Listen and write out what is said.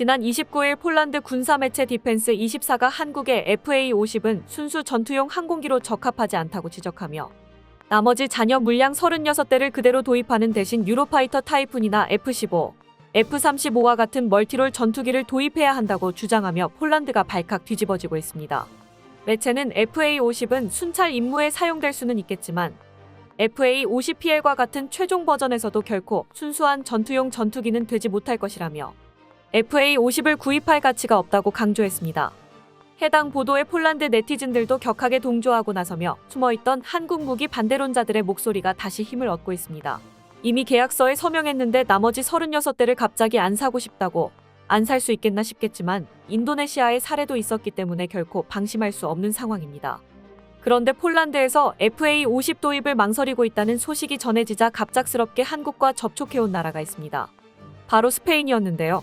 지난 29일 폴란드 군사매체 디펜스 24가 한국의 FA-50은 순수 전투용 항공기로 적합하지 않다고 지적하며 나머지 잔여 물량 36대를 그대로 도입하는 대신 유로파이터 타이푼이나 F-15, F-35와 같은 멀티롤 전투기를 도입해야 한다고 주장하며 폴란드가 발칵 뒤집어지고 있습니다. 매체는 FA-50은 순찰 임무에 사용될 수는 있겠지만 FA-50PL과 같은 최종 버전에서도 결코 순수한 전투용 전투기는 되지 못할 것이라며 FA-50을 구입할 가치가 없다고 강조했습니다. 해당 보도에 폴란드 네티즌들도 격하게 동조하고 나서며 숨어있던 한국 무기 반대론자들의 목소리가 다시 힘을 얻고 있습니다. 이미 계약서에 서명했는데 나머지 36대를 갑자기 안 사고 싶다고 안 살 수 있겠나 싶겠지만 인도네시아의 사례도 있었기 때문에 결코 방심할 수 없는 상황입니다. 그런데 폴란드에서 FA-50 도입을 망설이고 있다는 소식이 전해지자 갑작스럽게 한국과 접촉해온 나라가 있습니다. 바로 스페인이었는데요.